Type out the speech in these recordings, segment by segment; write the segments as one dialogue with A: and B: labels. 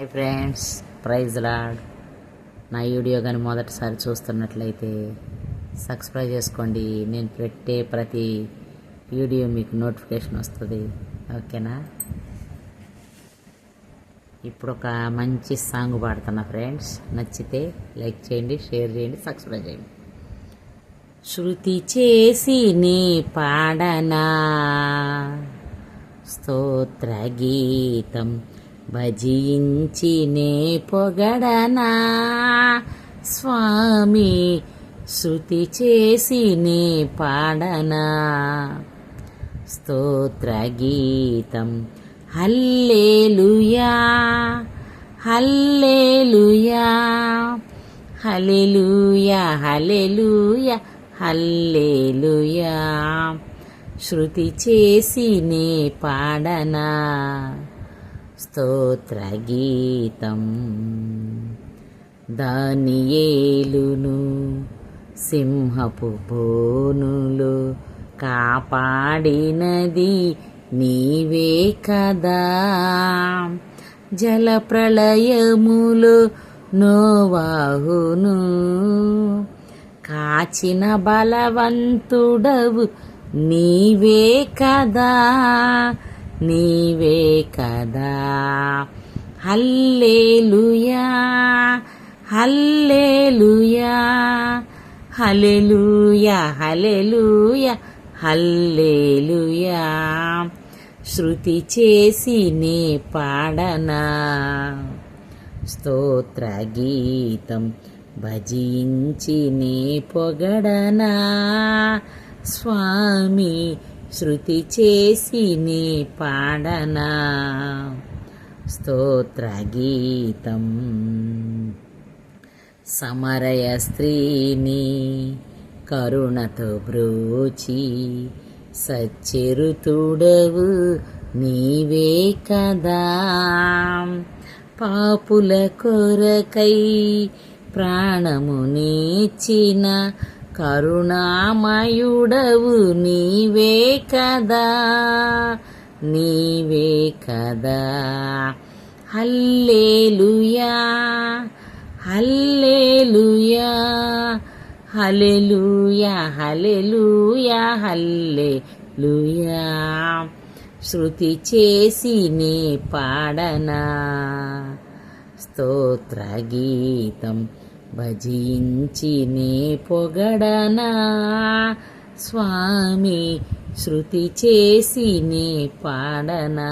A: Hi friends praise Lord. నా video కానీ మొదటిసారి చూస్తున్నట్లయితే సబ్స్క్రైబ్ చేసుకోండి. నేను పెట్టే ప్రతి వీడియో మీకు నోటిఫికేషన్ వస్తుంది. ఓకేనా? ఇప్పుడు ఒక మంచి సాంగ్ పాడుతున్నా ఫ్రెండ్స్. నచ్చితే లైక్ చేయండి షేర్ చేయండి సబ్స్క్రైబ్ చేయండి. శృతి చేసి నీ పాడనా? స్తోత్ర గీతం భజించినే పొగడనా? స్వామి శృతి చేసినే పాడనా? స్తోత్రగీతం hallelujah hallelujah hallelujah hallelujah hallelujah. శృతి చేసినే పాడనా? స్తోత్రగీతం. దానియేలును సింహపు బోనులు కాపాడినది నీవే కదా. జలప్రళయములు నోవాహును కాచిన బలవంతుడవు నీవే కదా. నీవే కదా. Hallelujah hallelujah hallelujah hallelujah hallelujah. శృతి చేసి నే పాడనా. స్తోత్ర గీతం భజించి నే పొగడనా. స్వామి శృతి చేసి నీ పాడనా? స్తోత్ర గీతం. సమరయ స్త్రీని కరుణతో బ్రోచి సచ్చిరుతుడవు నీవే కదా. పాపుల కొరకై ప్రాణము నీచిన కరుణామయుడవు నీవే కదా నీవే కదా. Hallelujah hallelujah hallelujah hallelujah hallelujah. శృతి చేసి నే పాడనా స్తోత్ర గీతం భజించి నే పొగడనా? స్వామి శృతి చేసి నే పాడనా?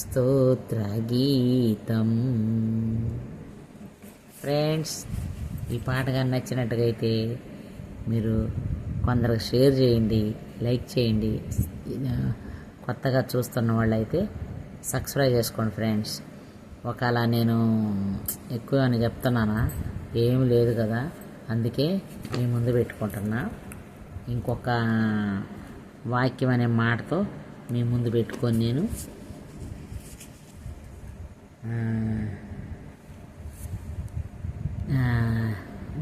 A: స్తోత్ర గీతం. ఫ్రెండ్స్ ఈ పాట కానీ నచ్చినట్టుగా అయితే మీరు కొందరికి షేర్ చేయండి లైక్ చేయండి. కొత్తగా చూస్తున్న వాళ్ళైతే సబ్స్క్రైబ్ చేసుకోండి ఫ్రెండ్స్. ఒకవేళ నేను ఎక్కువ అని చెప్తున్నానా ఏమి లేదు కదా అందుకే మీ ముందు పెట్టుకుంటున్నా. ఇంకొక వాక్యం అనే మాటతో మీ ముందు పెట్టుకొని నేను.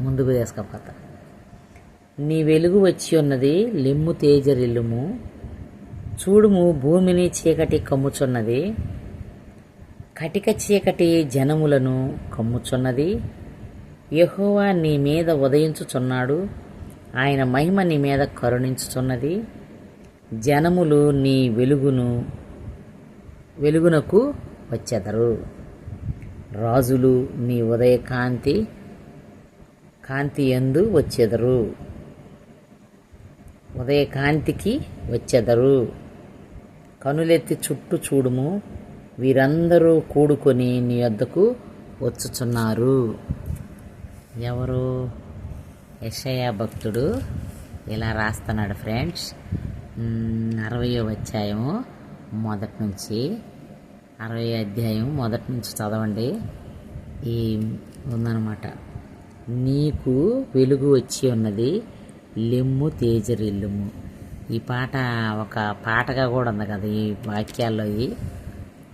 A: ముందుకు తీసుకపోతా నీ వెలుగు వచ్చి ఉన్నది లెమ్ము తేజరిల్లుము చూడుము భూమిని చీకటి కమ్ముచున్నది. కటిక చీకటి జనములను కమ్ముచున్నది. యహోవా నీ మీద ఉదయించుచున్నాడు. ఆయన మహిమ నీ మీద కరుణించుచున్నది. జనములు నీ వెలుగును వెలుగునకు వచ్చెదరు. రాజులు నీ ఉదయ కాంతి కాంతి ఎందు వచ్చెదరు. ఉదయ కాంతికి వచ్చెదరు. కనులెత్తి చుట్టూ చూడుము. వీరందరూ కూడుకొని నీ వద్దకు వచ్చుచున్నారు. ఎవరు? యషయ భక్తుడు. ఇలా రాస్తున్నాడు ఫ్రెండ్స్. అరవయో అధ్యాయము మొదటి నుంచి అరవై అధ్యాయం మొదటి నుంచి చదవండి. ఈ ఉందన్నమాట. నీకు వెలుగు వచ్చి ఉన్నది లెమ్ము తేజరిల్లుము. ఈ పాట ఒక పాటగా కూడా ఉంది కదా ఈ వాక్యాల్లో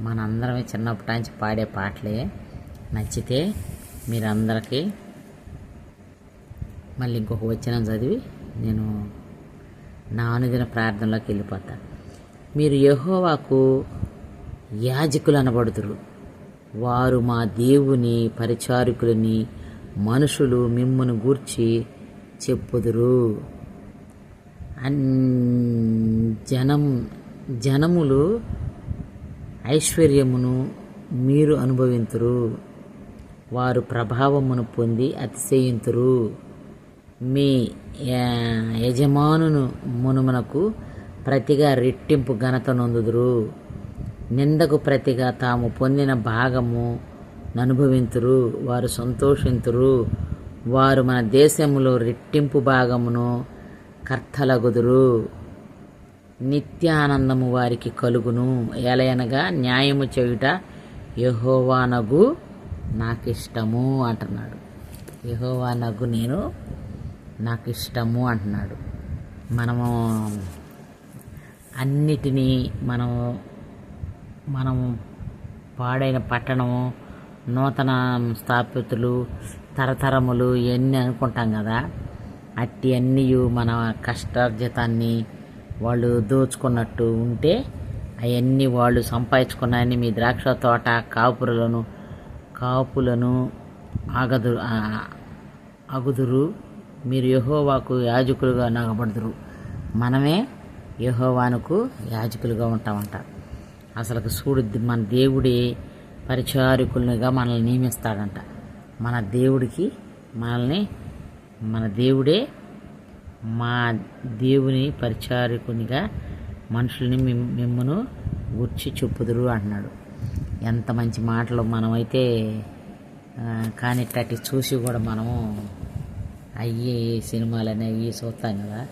A: మనందరం చిన్నప్పటి నుంచి పాడే పాటలే. నచ్చితే మీరందరికీ మళ్ళీ ఇంకొక వచనం చదివి నేను నా అనుదిన ప్రార్థనలోకి వెళ్ళిపోతా. మీరు యహోవాకు యాజకులు అనబడుతురు వారు మా దేవుని పరిచారకులని మనుషులు మిమ్మను గూర్చి చెప్పుదురు. అన్ జనం జనములు ఐశ్వర్యమును మీరు అనుభవింతురు. వారు ప్రభావమును పొంది అతిశయింతురు. మీ యజమానును మునుమునకు ప్రతిగా రెట్టింపు ఘనత నొందుదురు. నిందకు ప్రతిగా తాము పొందిన భాగము అనుభవింతురు వారు సంతోషింతురు. వారు మన దేశంలో రెట్టింపు భాగమును కర్తలగుదురు. నిత్యానందము వారికి కలుగును. ఎలయనగా న్యాయము చేయుట యహోవానగు నాకిష్టము అంటున్నాడు. యహోవానగు నేను నాకు ఇష్టము అంటున్నాడు. మనము అన్నిటినీ మనము మనము పాడైన పట్టణము నూతన స్థాపితులు తరతరములు ఇవన్నీ అనుకుంటాం కదా? అట్టి అన్నీ మన కష్టార్జితాన్ని వాళ్ళు దోచుకున్నట్టు ఉంటే అవన్నీ వాళ్ళు సంపాదించుకున్నాయని మీ ద్రాక్ష తోట కాపురలను కాపులను ఆగదు అగుదురు మీరు యహోవాకు యాజకులుగా నగబడుదురు. మనమే యహోవానుకు యాజకులుగా ఉంటామంట. అసలు చూడు మన దేవుడే పరిచారకులుగా మనల్ని నియమిస్తాడంట. మన దేవుడికి మనల్ని మన దేవుడే మా దేవుని పరిచారకునిగా మనుషుల్ని మిమ్- గుర్చి చెప్పుదురు అంటున్నాడు. ఎంత మంచి మాటలు మనమైతే కానీ కానిట్టటి చూసి కూడా మనము అయ్యి సినిమాలని అయ్యి చూస్తాం కదా.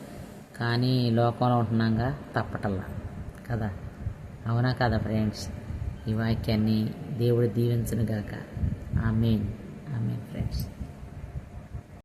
A: కానీ లోకంలో ఉంటున్నాగా తప్పటల్లా. కదా? అవునా కదా ఫ్రెండ్స్? ఈ వాక్యాన్ని దేవుడు దీవించను గాక. ఆ మేన్ ఫ్రెండ్స్.